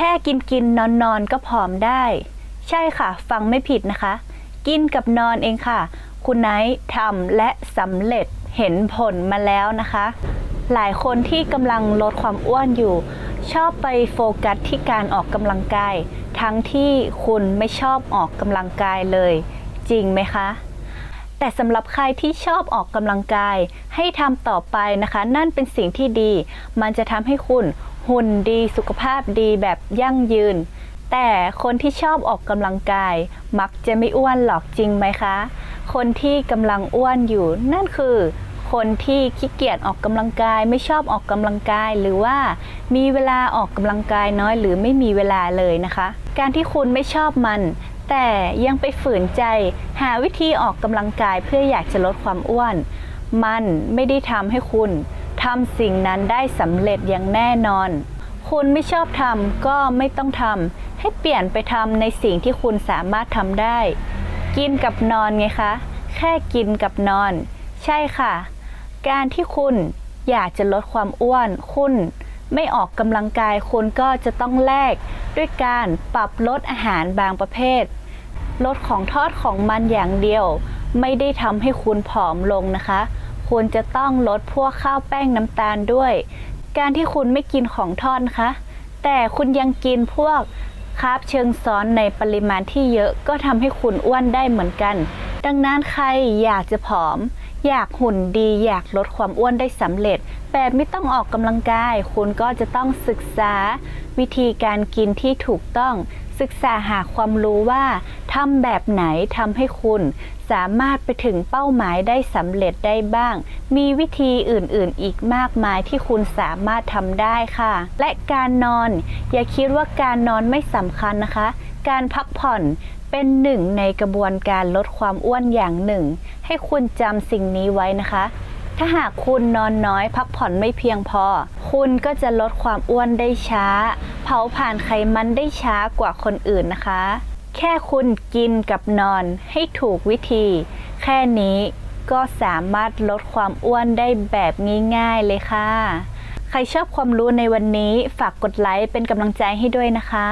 แค่กินกินนอนนอนก็ผอมได้ ใช่ค่ะ ฟังไม่ผิดนะคะ กินกับนอนเองค่ะ คุณไนท์ทำและสำเร็จเห็นผลมาแล้วนะคะ หลายคนที่กำลังลดความอ้วนอยู่ ชอบไปโฟกัสที่การออกกำลังกาย ทั้งที่คุณไม่ชอบออกกำลังกายเลย จริงไหมคะแต่สำหรับใครที่ชอบออกกำลังกายให้ทำต่อไปนะคะ นั่นเป็นสิ่งที่ดี มันจะทำให้คุณ หุ่นดีสุขภาพดีแบบยั่งยืน แต่คนที่ชอบออกกำลังกาย มักจะไม่อ้วนหรอกจริงไหมคะ คนที่กำลังอ้วนอยู่ นั่นคือ คนที่ขี้เกียจออกกำลังกาย ไม่ชอบออกกำลังกายหรือว่า มีเวลาออกกำลังกายน้อยหรือไม่มีเวลาเลยนะคะ การที่คุณไม่ชอบมันแต่ยังไปฝืนใจหาวิธีออกกำลังกายเพื่ออยากจะลดความอ้วน มันไม่ได้ทำให้คุณ ทำสิ่งนั้นได้สำเร็จอย่างแน่นอน คุณไม่ชอบทำก็ไม่ต้องทำให้เปลี่ยนไปทำในสิ่งที่คุณสามารถทำได้ กินกับนอนไงคะ แค่กินกับนอน ใช่ค่ะ การที่คุณอยากจะลดความอ้วน คุณไม่ออกกำลังกายคุณก็จะต้องแลกด้วยการปรับลดอาหารบางประเภท ลดของทอดของมันอย่างเดียว ไม่ได้ทำให้คุณผอมลงนะคะ คุณจะต้องลดพวกข้าวแป้งน้ำตาลด้วย การที่คุณไม่กินของทอดคะ แต่คุณยังกินพวกคาร์บเชิงซ้อนในปริมาณที่เยอะก็ทำให้คุณอ้วนได้เหมือนกัน ดังนั้นใครอยากจะผอมอยากหุ่นดีอยากลดความอ้วนได้สำเร็จแบบไม่ต้องออกกำลังกาย คุณก็จะต้องศึกษา วิธีการกินที่ถูกต้อง ศึกษาหาความรู้ว่าทำแบบไหนทำให้คุณ สามารถไปถึงเป้าหมายได้สำเร็จได้บ้าง มีวิธีอื่นๆ อีกมากมายที่คุณสามารถทำได้ค่ะ และการนอน อย่าคิดว่าการนอนไม่สำคัญนะคะ การพักผ่อนเป็นหนึ่งในกระบวนการลดความอ้วนอย่างหนึ่ง ให้คุณจำสิ่งนี้ไว้นะคะ ถ้าหากคุณนอนน้อยพักผ่อนไม่เพียงพอ คุณก็จะลดความอ้วนได้ช้า เผาผ่านไขมันได้ช้ากว่าคนอื่นนะคะ แค่คุณกินกับนอนให้ถูกวิธี แค่นี้ก็สามารถลดความอ้วนได้แบบง่ายๆเลยค่ะ ใครชอบความรู้ในวันนี้ฝากกดไลค์เป็นกำลังใจให้ด้วยนะคะ